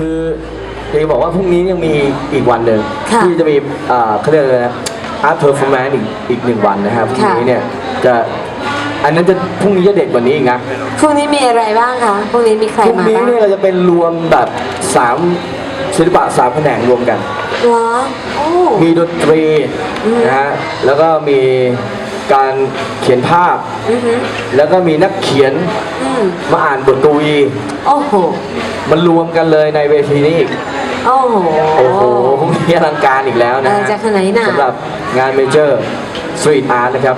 คืออยากจะบอกว่าพรุ่งนี้ยังมีอีกวันหนึ่งค่ะ ที่จะมีเอ่อเขาเรียกอะไรนะอาร์ตเพอร์ฟอร์แมนซ์อีกอีกหนึ่งวันนะครับพรุ่งค่ะนี้เนี่ยจะอันนั้นจะพรุ่งนี้จะเด็ดกว่านี้อีกนะพรุ่งนี้มีอะไรบ้างคะพรุ่งนี้มีใครพรุ่งมานี้บ้างเนี่ยเราจะเป็นรวมแบบสามศิลปะสามแขนงรวมกัน เหรอโอ้ มีดนตรีนะฮะแล้วก็มี การเขียนภาพ อือหือแล้วก็มีนักเขียนอืมมาอ่านบทกวี โอ้โห มันรวมกันเลยในเวทีนี้อีก โอ้โห โอ้โหพรุ่งนี้อลังการอีกแล้วนะเออจะขนาดไหนน่ะ สำหรับงานเมเจอร์สตรีทอาร์ตนะครับ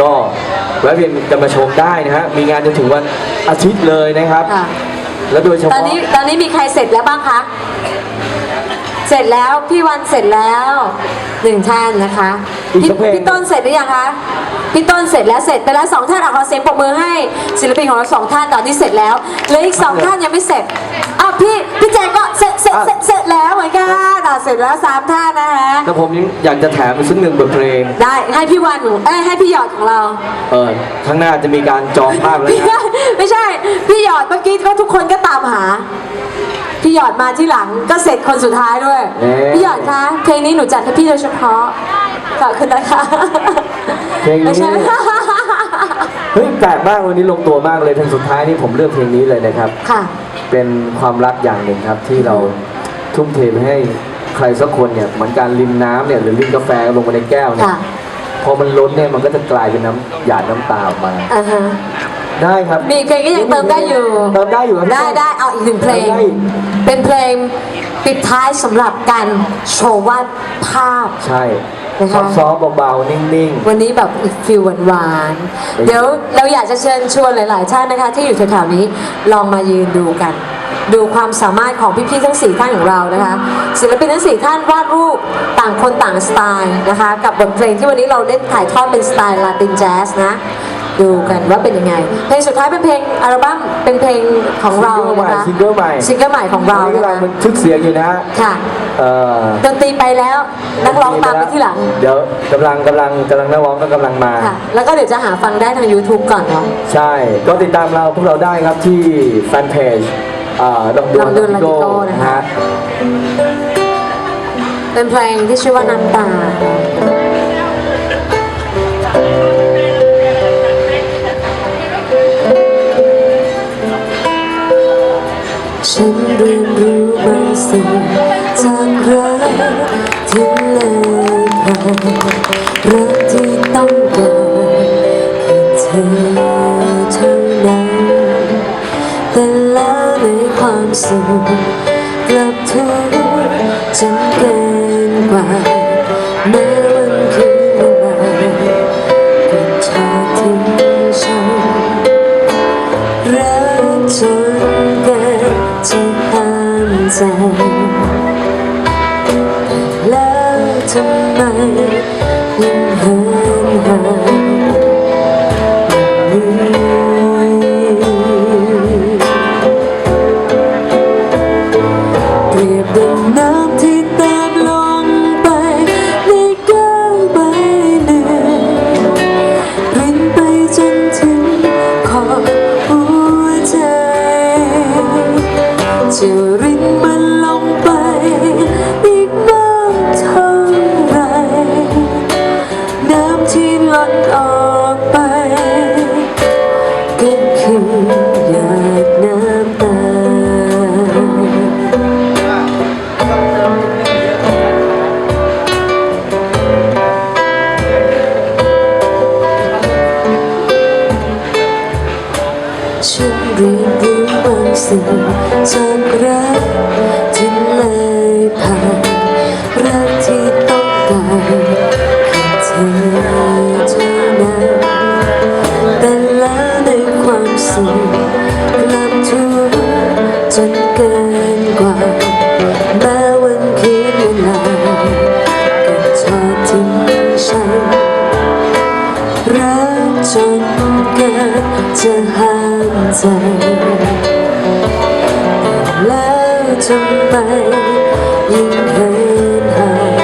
ก็แวะเวียนกันมาชมได้นะฮะ มีงานจนถึงวันอาทิตย์เลยนะครับ ค่ะ และโดยเฉตอนพาะนี้ตอนนี้มีใครเสร็จแล้วบ้างคะ เสร็จแล้วพี่วันเสร็จแล้วหนึ่งท่านนะคะอีกพี่สักเพลงพี่ต้นเสร็จหรือยังคะพี่ต้นเสร็จแล้วเสร็จไปแล้วสองท่านเอาขอเสียงปรบมือให้ศิลปินของเราสองท่านตอนนี้เสร็จแล้วเหลืออีกสองท่านยังไม่เสร็จอ้าวพี่พี่แจงก็ เสร็จเสร็จเสร็จเสร็จแล้วเหมือนกันอะเสร็จแล้วสามท่านนะคะแต่ผมยังอยากจะแถมอีกสักหนึ่งบทเพลง ได้ให้พี่วันของเอ้ยให้พี่หยอดของเรา เออข้างหน้าจะมีการจองภาพแล้วพี่นะ ไม่ใช่ พี่หยอดเมื่อกี้ก็ทุกคนก็ตามหา พี่หยอดมาที่หลังก็เสร็จคนสุดท้ายด้วย เอ๊ะ พี่หยอดคะเพลงนี้หนูจัดให้พี่โดยเฉพาะขอบคุณนะคะเพลงนี้ไม่ใช่ เฮ้ยแปลกมากวันนี้ลงตัวมากเลยเพลงสุดท้ายนี่ผมเลือกเพลงนี้เลยนะครับ ค่ะ เป็นความรักอย่างหนึ่งครับที่เราทุ่มเทไปให้ใครสักคนเนี่ยเหมือนการรินน้ำเนี่ยหรือรินกาแฟลงไปในแก้วเนี่ยค่ะพอมันล้นเนี่ยมันก็จะกลายเป็นน้ำหยาดน้ำตาออกมา อ่าฮะได้ครับมีอีกเพลงก็ยังเติมได้อยู่ เติมได้อยู่ครับ ได้ได้เอาอีกหนึ่งเพลง ได้ เป็นเพลงปิดท้ายสำหรับการโชว์วาดภาพ ใช่ นะคะ ซอฟต์ๆเบาๆนิ่ง วันนี้แบบอีกฟิลหวานๆ เดี๋ยวเราอยากจะเชิญชวนหลาย ๆ ท่านนะคะ ที่อยู่แถวๆนี้ลองมายืนดูกัน ดูความสามารถของพี่ๆทั้ง4ท่านของเรานะคะศิลปินทั้ง4ท่านวาดรูปต่างคนต่างสไตล์นะคะ กับบทเพลงที่วันนี้เราเล่นถ่ายทอดเป็นสไตล์ลาตินแจ๊สนะ ดูกันว่าเป็นยังไง เพลงสุดท้ายเป็นเพลงอัลบั้มเป็นเพลงของเรานะคะซิงเกิลใหม่ซิงเกิลใหม่ของๆเราตอนนี้นะกำลังคะมันทึกเสียงอยู่นะฮะค่ะเอ่อดนตรีไปแล้วนักร้องตามไปที่หลัง เดี๋ยวกำลังกำลังกำลังนักร้องก็กำลังมาค่ะแล้วก็เดี๋ยวจะหาฟังได้ทาง YouTube ก่อนเนาะใช่ก็ติดตามเราพวกเราได้ครับที่แฟนเพจลองดูลองดูลา Ladigo นะคะเป็นเพลงที่ชื่อว่าน้ำตา รักที่ต้องการแค่เธอเท่านั้นแต่แล้วในความสุขกลับทุกข์จนเกินกว่าแม้วันคืนเวลาก็ทอทิ้งฉันรักจนเกินจะห้ามใจ ทำไม จากรักที่เลยผ่านรักที่ต้องการแค่เธอเท่านั้นแต่แล้วในความสุขกลับทุกข์จนเกินกว่าแม้วันคืนเวลาก็ทอดทิ้งฉันรักจนเกินจะห้ามใจ ทำไมยิ่งเหินห่าง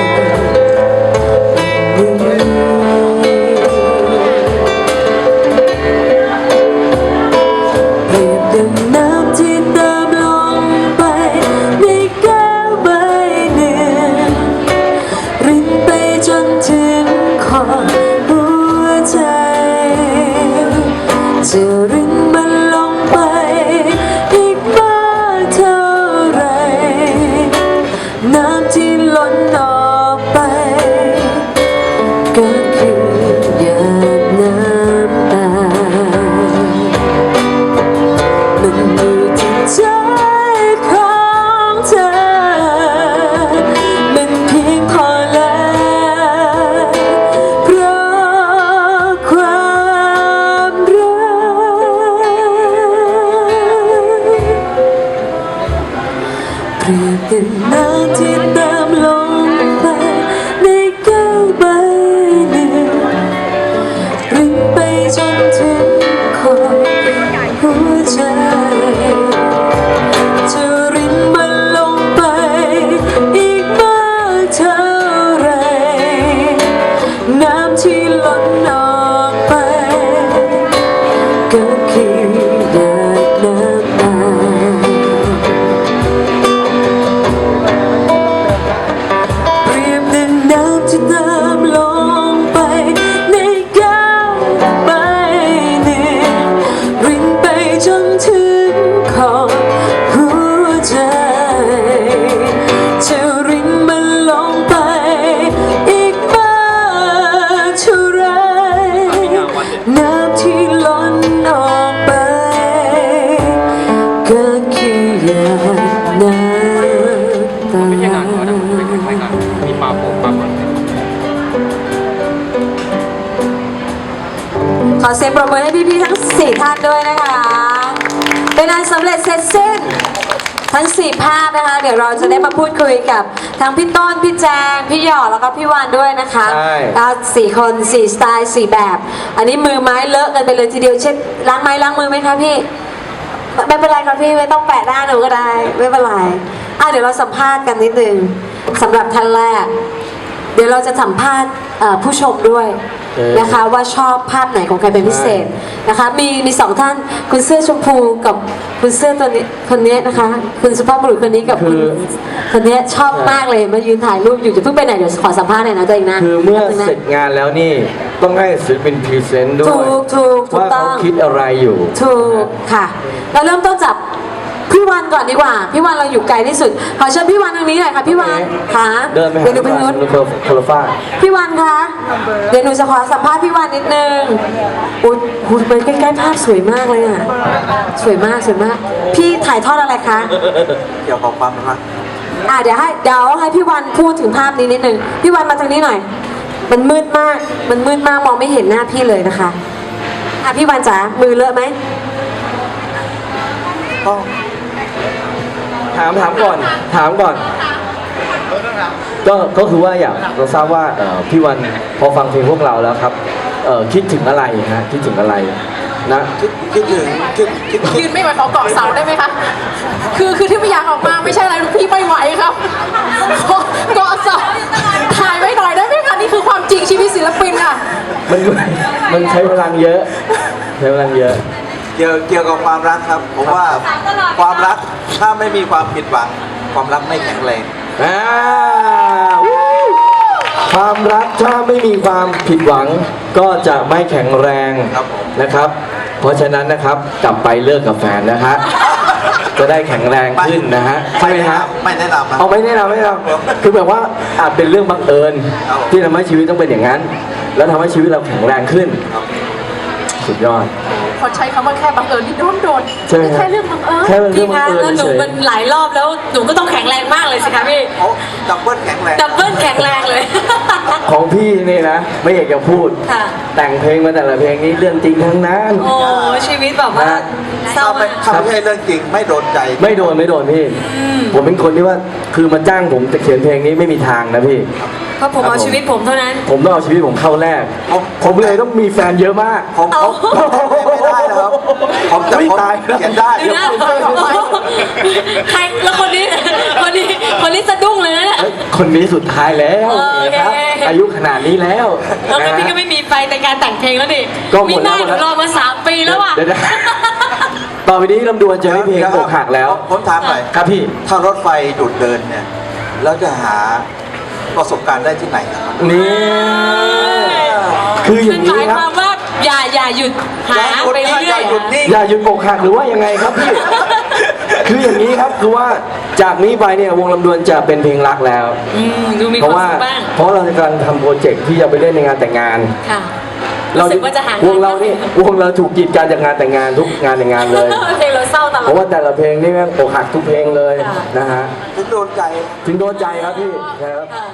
น้ำที่ล้นนอง ทั้งสี่ภาพนะคะ เดี๋ยวเราจะได้มาพูดคุยกับทั้งพี่ต้น พี่แจง พี่หยอดแล้วก็พี่วานด้วยนะคะใช่แล้วสี่คนสี่สไตล์สี่แบบ อันนี้มือไม้เลอะกันไปเลยทีเดียวเช็ดล้างไม้ล้างมือไหมคะพี่ไม่เป็นไรครับพี่ไม่ต้องแปะหน้าหนูก็ได้ ไม่เป็นไรอะเดี๋ยวเราสัมภาษณ์กันนิดนึงสำหรับท่านแรก เดี๋ยวเราจะสัมภาษณ์เอ่อผู้ชมด้วยเออนะคะว่าชอบภาพไหนของใครเป็นพิเศษนะคะมีมีสองท่านคุณเสื้อชมพูกับคุณเสื้อตัวนี้คนนี้นะคะ คุณสุภาพบุรุษคนนี้กับคุณคนนี้ชอบมากเลยมายืนถ่ายรูปอยู่จะเพิ่งไปไหนเดี๋ยวขอสัมภาษณ์หน่อยนะตัวเองนะคือเมื่อแป๊บนึงนะเสร็จงานแล้วนี่ต้องให้ศิลปินพรีเซนต์ด้วยถูกถูกถูกว่าต้เขาองคิดอะไรอยู่ถูกค่ะ เราเริ่มต้นจาก พี่วันก่อนดีกว่า พี่วันเราอยู่ไกลที่สุด ขอเชิญพี่วันทางนี้หน่อยค่ะ พี่วันค่ะเดินไปหาเดี๋ยวหนูไปนู้นนุนโคลฟ้าพี่วันคะเดี๋ยวหนูจะขอสัมภาษณ์พี่วันนิดนึงอุ้ยหูไปใกล้ๆภาพสวยมากเลยอะสวยมากสวยมาก พี่ถ่ายทอดอะไรคะเกี่ยวกับความรักอะเดี๋ยวให้เดี๋ยวให้พี่วันพูดถึงภาพนี้นิดนึงพี่วันมาทางนี้หน่อย มันมืดมากมันมืดมากมองไม่เห็นหน้าพี่เลยนะคะอะพี่วันจ๋ามือเลอะไหมก็ ถามถามก่อน ถามก่อน ก็ก็คือว่าอยากเราทราบว่าเอ่อพี่วันพอฟังเพลงพวกเราแล้วครับเอ่อคิดถึงอะไรฮะคิดถึงอะไรนะ คิดคิดถึงคิดคิดคิยืดนไม่ไหวขอเกาะเสาได้ไหมคะคือคือที่ไม่อยากออกมาไม่ใช่อะไรพี่ไม่ไหวครับขอเกาะเสาถ่ายไว้หน่อยได้ไหมคะนี่คือความจริงชีวิตศิลปินค่ะมันมันใช้พลังเยอะ ใช้พลังเยอะ เกี่ยวเกี่ยวกับความรักครับ ผมว่าความรักถ้าไม่มีความผิดหวัง ความรักไม่แข็งแรงอ่าวู้ความรักถ้าไม่มีความผิดหวังก็จะไม่แข็งแรงครับผมนะครับ เพราะฉะนั้นนะครับกลับไปเลิกกับแฟนนะฮะจะได้แข็งแรงขึ้นนะฮะใช่ไหมฮะไม่แนะนำนะเอาไม่แนะนำไม่แนะนำคือแบบว่าอาจเป็นเรื่องบังเอิญ ครับ ที่ทำให้ชีวิตต้องเป็นอย่างนั้น แล้วทำให้ชีวิตเราแข็งแรงขึ้นครับสุดยอด พอใช้คำว่าแค่บังเอิญที่โดนโดนใช่ไหมแค่เรื่องบังเอิญ แค่เป็นเรื่พี่องบัคะงเอิญแล้วหนูเฉยมันหลายรอบแล้วหนูก็ต้องแข็งแรงมากเลยสิคะพี่เขาดับเบิลแข็งแรงดับเบิลแข็งแรงเลย ของพี่นี่นะ ไม่อยากจะพูด ค่ะ แต่งเพลงมาแต่ละเพลงนี้เรื่องจริงทั้งนั้น โอ้ชีวิตแบบว่าเศร้าถ้าไม่มาก ถ้าไม่ใช่เรื่องจริงไม่โดนใจ ไม่โดนไม่โดนพี่ ผมเป็นคนที่ว่าคือมาจ้างผมจะเขียนเพลงนี้ไม่มีทางนะพี่ เพราะผมเอาชีวิตผมเท่านั้น ผมต้องเอาชีวิตผมเข้าแรก ผม ผมเลยต้องมีแฟนเยอะมาก ผมผมไม่ได้นะครับ ผมจะไม่ผมตายนะเขียนได้ เดี๋ยวนะใครแล้วคนนี้คนนี้คนนี้สะดุ้งเลยนะเนี่ยเฮ้ยคนนี้สุดท้ายแล้วเออโอเค นะครับ อายุขนาดนี้แล้วแล้วก็นะพี่ก็ไม่มีไฟในการแต่งเพลงแล้วดิก็หมมีดหแล้วน้าหมดหนูแล้วรอมาสามปีแล้วอะ เดี๋ยวนะต่อไปนี้ลำดวนจะไม่เพลงอกหักแล้ว ผมถามหน่อยครับพี่ ถ้ารถไฟหยุดเดินเนี่ย แล้วจะหา ประสบการณ์ได้ที่ไหนครับ นี่ คืออมัย่านงหนี้มายคครับวามว่าอย่าอย่าหยุดหาไปเรื่อยหยุดนี่อย่าหยุดอกหักหรือว่ายังไงครับพี่ คืออย่างนี้ครับคือว่าจากนี้ไปเนี่ยวงลำดวนจะเป็นเพลงรักแล้ว อืมดูมีเพควาราะมว่าสุขบ้างเพราะเราจะกำลังทำโปรเจกต์ที่จะไปเล่นในงานแต่งงาน ค่ะรู้สึกว่าจะหางานวงเรานี่วงเราถูกกีดกันจากงานแต่งงานทุกงานแต่งงานเลยเพลงเรา เศร้าตลเพอราะดว่าแต่ละเพลงนี่แม่งอกหักทุกเพลงเลยค่ะ นะฮะถึงโดนใจ ถึงโดนใจครับพี่นะครับ ค่ะ